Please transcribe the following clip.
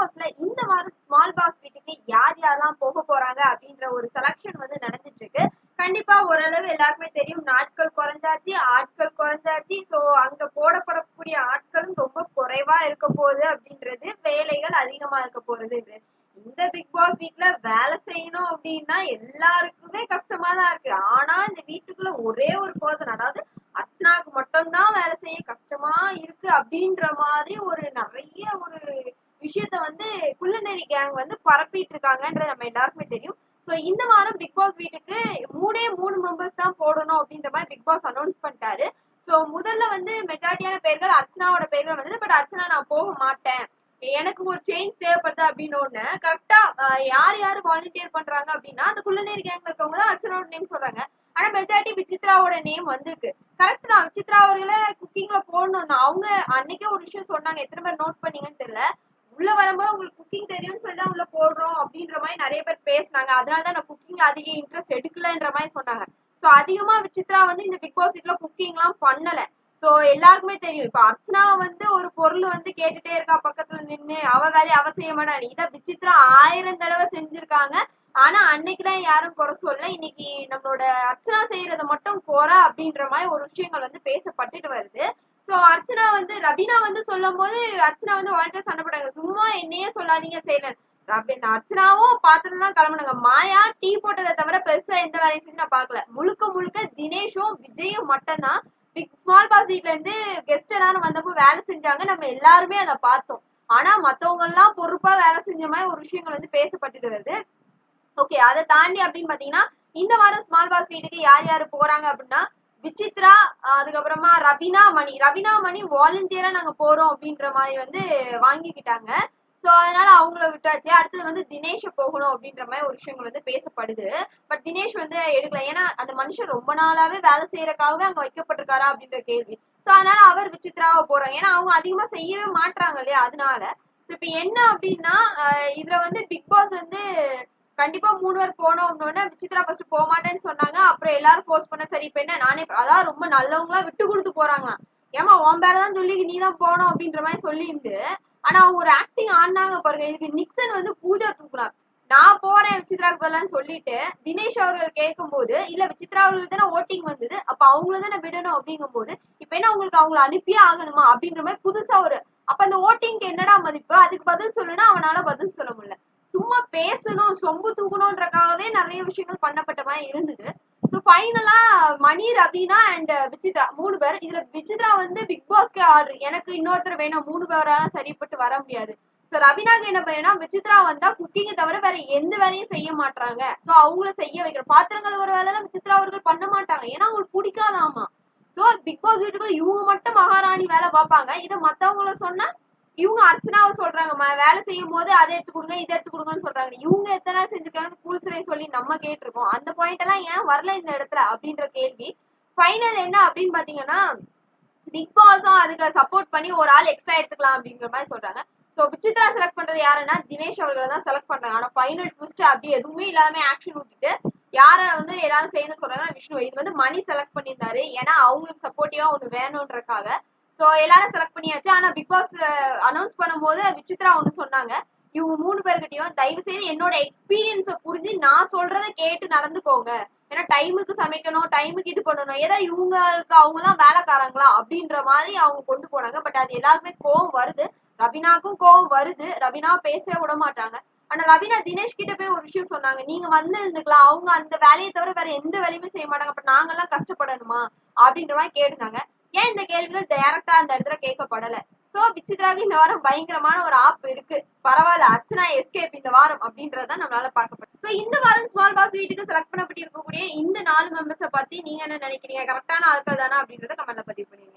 பாஸ்ல இந்த வாரம் ஸ்மால் பாஸ் வீட்டுக்கு யார் யாரெல்லாம் போக போறாங்க அப்படின்ற ஒரு செலக்ஷன் வந்து நடந்துட்டு இருக்கு கண்டிப்பா ஓரளவு எல்லாருக்குமே தெரியும். நாட்கள் குறைஞ்சாச்சு ஆட்கள் குறைஞ்சாச்சு. சோ அங்க போடப்படக்கூடிய ஆட்களும் ரொம்ப குறைவா இருக்க போகுது அப்படின்றது வேலைகள் அதிகமா இருக்க போறது இது. இந்த பிக் பாஸ் வீட்ல வேலை செய்யணும் அப்படின்னா எல்லாருக்குமே கஷ்டமா தான் இருக்கு. ஆனா இந்த வீட்டுக்குள்ள ஒரே ஒரு பர்சன் அதாவது அர்ச்சனாக்கு மட்டும்தான் வேலை செய்ய கஷ்டமா இருக்கு அப்படின்ற மாதிரி ஒரு நிறைய ஒரு விஷயத்த வந்து குள்ளநெறி கேங் வந்து பரப்பிட்டு இருக்காங்கன்றது நம்ம எல்லாருக்குமே தெரியும். ஸோ இந்த வாரம் பிக் பாஸ் வீட்டுக்கு மூணே மூணு மெம்பர்ஸ் தான் போடணும் அப்படின்ற மாதிரி பிக் பாஸ் அனௌன்ஸ் பண்ணிட்டாரு. ஸோ முதல்ல வந்து மெஜாரிட்டியான பேர்கள் அர்ச்சனாவோட பேர்கள் வந்தது. பட் அர்ச்சனா நான் போக மாட்டேன். எனக்கு ஒரு சேஞ்ச் தேவைப்படுது அப்படின்னு ஒண்ணு கரெக்டா யார் யார் வாலண்டியர் பண்றாங்க அப்படின்னா அந்த குள்ளநேரி கேங்ல இருக்கவங்க தான் அர்ச்சனாவோட நேம் சொல்றாங்க. ஆனா மெஜாரிட்டி விசித்ராவோட நேம் வந்திருக்கு. கரெக்ட் தான். விசித்ரா அவர்களை குக்கிங்ல போடணும் அவங்க அன்னைக்கே ஒரு விஷயம் சொன்னாங்க. எத்தனை பேர் நோட் பண்ணீங்கன்னு தெரியல. உள்ள வரும்போது உங்களுக்கு குக்கிங் தெரியும்னு சொல்லி தான் உள்ள போடுறோம் அப்படின்ற மாதிரி நிறைய பேர் பேசினாங்க. அதனால தான் நான் குக்கிங்ல அதிக இன்ட்ரெஸ்ட் எடுக்கலன்ற மாதிரி சொன்னாங்க. ஸோ அதிகமா விசித்ரா வந்து இந்த பிக் பாஸ் வீட்ல குக்கிங் எல்லாம் பண்ணல. எல்லாருக்குமே தெரியும். இப்போ அர்ச்சனா வந்து ஒரு பொருள் வந்து கேட்டுட்டே இருக்கா பக்கத்துல நின்று அவ வேலையை அவ செய்ய மாட்டாங்க விசித்ரா ஆயிரம் தடவை செஞ்சிருக்காங்க. ஆனா அன்னைக்குதான் யாரும் குறை சொல்ல இன்னைக்கு நம்மளோட அர்ச்சனா செய்யறத மட்டும் குறை அப்படின்ற மாதிரி ஒரு விஷயங்கள் வந்து பேசப்பட்டுட்டு வருது. சோ அர்ச்சனா வந்து ரபீனா வந்து சொல்லும் போது அர்ச்சனா வந்து வாழ்க்கை சண்டை போட்டாங்க சும்மா என்னையே சொல்லாதீங்க செய்யலன் அர்ச்சனாவும் பாத்திரம்லாம் கிளம்புனாங்க மாயா டீ போட்டதை தவிர பெருசா எந்த வேலையும் செஞ்சு நான் பாக்கல முழுக்க முழுக்க தினேஷும் விஜயும் மட்டும்தான். பிக் ஸ்மால் பாஸ் வீட்ல இருந்து கெஸ்ட் எல்லாரும் வந்தப்போ வேலை செஞ்சாங்க. நம்ம எல்லாருமே அதை பார்த்தோம். ஆனா மத்தவங்க எல்லாம் பொறுப்பா வேலை செஞ்ச மாதிரி ஒரு விஷயங்கள் வந்து பேசப்பட்டுட்டு வருது. ஓகே அதை தாண்டி அப்படின்னு பாத்தீங்கன்னா இந்த வாரம் ஸ்மால் பாஸ் வீட்டுக்கு யார் யார் போறாங்க அப்படின்னா விசித்ரா அதுக்கப்புறமா ரவினா மணி ரவினா மணி வாலண்டியரா நாங்க போறோம் அப்படின்ற மாதிரி வந்து வாங்கிக்கிட்டாங்க. சோ அதனால அவங்கள விட்டாச்சு. அடுத்தது வந்து தினேஷ போகணும் அப்படின்ற மாதிரி ஒரு விஷயங்கள் வந்து பேசப்படுது. பட் தினேஷ் வந்து எடுக்கல. ஏன்னா அந்த மனுஷன் ரொம்ப நாளாவே வேலை செய்யறக்காகவே அங்க வைக்கப்பட்டிருக்காரா அப்படின்ற கேள்வி. சோ அதனால அவர் விசித்ராவை போறாங்க. ஏன்னா அவங்க அதிகமா செய்யவே மாட்றாங்க இல்லையா? அதனால. சோ இப்ப என்ன அப்படின்னா இதுல வந்து பிக் பாஸ் வந்து கண்டிப்பா மூணு பேர் போனோம் விசித்ரா ஃபர்ஸ்ட் போக மாட்டேன்னு சொன்னாங்க. அப்புறம் எல்லாரும் போஸ்ட் பண்ண சரி இப்ப என்ன? நானே அதான் ரொம்ப நல்லவங்களா விட்டு கொடுத்து போறாங்களாம். ஏமா உன் பேரதான் சொல்லி நீ தான் போனோம் அப்படின்ற மாதிரி சொல்லியிருந்து ஆனா அவங்க ஒரு ஆக்டிங் ஆடினாங்க பாருங்க. இதுக்கு நிக்சன் வந்து பூஜா தூக்குனார். நான் போறேன் விசித்ராக்கு பதிலான்னு சொல்லிட்டு தினேஷ் அவர்கள் கேட்கும் போது இல்ல விசித்ரா அவர்கள் தானே ஓட்டிங் வந்தது. அப்ப அவங்கள தானே விடணும். அப்படிங்கும் போது இப்ப என்ன உங்களுக்கு அவங்கள அனுப்பியே ஆகணுமா? அப்படின்ற மாதிரி புதுசா ஒரு அப்ப அந்த ஓட்டிங்க்கு என்னடா மதிப்பு? அதுக்கு பதில் சொல்லுன்னா அவனால பதில் சொல்ல முடியல. சும்மா பேசணும் சொம்பு தூக்கணும்ன்றக்காகவே நிறைய விஷயங்கள் பண்ணப்பட்ட மாதிரி இருந்தது. ஸோ ஃபைனலா மணி ரவீனா அண்ட் விசித்ரா மூணு பேர். இதுல விசித்ரா வந்து பிக் பாஸ்க்கு ஆர்டர் எனக்கு இன்னொருத்தர் வேணும். மூணு பேரால சரிப்பட்டு வர முடியாது. ஸோ ரவீனாக்கு என்ன பண்ணா விசித்ரா வந்தா குக்கிங்கை தவிர வேற எந்த வேலையும் செய்ய மாட்டாங்க ஸோ அவங்கள செய்ய வைக்கிறோம் பாத்திரங்கள் ஒரு வேலையில விசித்ரா அவர்கள் பண்ண மாட்டாங்க. ஏன்னா அவங்களுக்கு பிடிக்காதாமா. ஸோ பிக் பாஸ் வீட்டுக்குள்ள இவங்க மட்டும் மகாராணி வேலை பார்ப்பாங்க. இதை மத்தவங்கள சொன்னா இவங்க அர்ச்சனாவை சொல்றாங்கம்மா. வேலை செய்யும் போது அதை எடுத்து கொடுங்க இதை எடுத்து கொடுங்கன்னு சொல்றாங்க. இவங்க எத்தனை செஞ்சிருக்காங்க கூல்சுரை சொல்லி நம்ம கேட்டிருக்கோம். அந்த பாயிண்ட் எல்லாம் ஏன் வரல இந்த இடத்துல அப்படின்ற கேள்வி. ஃபைனல் என்ன அப்படின்னு பாத்தீங்கன்னா பிக் பாஸும் அதுக்கு சப்போர்ட் பண்ணி ஒரு ஆள் எக்ஸ்ட்ரா எடுத்துக்கலாம் அப்படிங்கிற மாதிரி சொல்றாங்க. ஸோ விசித்ரா செலக்ட் பண்றது யாருன்னா தினேஷ் அவர்களை தான் செலக்ட் பண்றாங்க. ஆனா ஃபைனல் ட்விஸ்ட் அப்படி எதுவுமே இல்லாம ஆக்ஷன் விட்டுட்டு யார வந்து எல்லாரும் சேர்ந்து சொல்றாங்கன்னா விஷ்ணு. இது வந்து மணி செலக்ட் பண்ணியிருந்தாரு. ஏன்னா அவங்களுக்கு சப்போர்ட்டிவா ஒன்று வேணும்ன்றக்காக ஸோ எல்லாரும் செலக்ட் பண்ணியாச்சு. ஆனால் பிக் பாஸ் அனௌன்ஸ் பண்ணும்போது விசித்ரா ஒன்று சொன்னாங்க. இவங்க மூணு பேர்கிட்டயும் தயவு செய்து என்னோட எக்ஸ்பீரியன்ஸை புரிஞ்சு நான் சொல்றத கேட்டு நடந்துக்கோங்க ஏன்னா டைமுக்கு சமைக்கணும் டைமுக்கு இது பண்ணணும். ஏதோ இவங்களுக்கு அவங்க வேலைக்காரங்களா அப்படின்ற மாதிரி அவங்க கொண்டு போனாங்க. பட் அது எல்லாருமே கோவம் வருது. ரவினாக்கும் கோவம் வருது. ரவினா பேசவே விட மாட்டாங்க. ஆனா ரவினா தினேஷ் கிட்ட போய் ஒரு விஷயம் சொன்னாங்க. நீங்க வந்து இருந்துக்கலாம். அவங்க அந்த வேலையை தவிர வேற எந்த வேலையுமே செய்ய மாட்டாங்க. அப்ப நாங்கெல்லாம் கஷ்டப்படணுமா? அப்படின்ற மாதிரி கேட்டுனாங்க ஏன் இந்த கேள்விகள் டைரக்டா அந்த இடத்துல கேட்கப்படல? சோ விசித்ராக்கு இந்த வாரம் பயங்கரமான ஒரு ஆப் இருக்கு. பரவாயில்ல அர்ச்சனா எஸ்கேப் இந்த வாரம் அப்படின்றத நம்மளால பார்க்கப்படும் சோ இந்த வாரம் ஸ்மால் பாஸ் வீட்டுக்கு செலக்ட் பண்ணப்பட்டு இருக்கக்கூடிய இந்த நாலு மெம்பர்ஸை பத்தி நீங்க என்ன நினைக்கிறீங்க? கரெக்டான ஆட்கள் தானே அப்படின்றத கமெண்ட்ல பதிவு பண்ணுங்க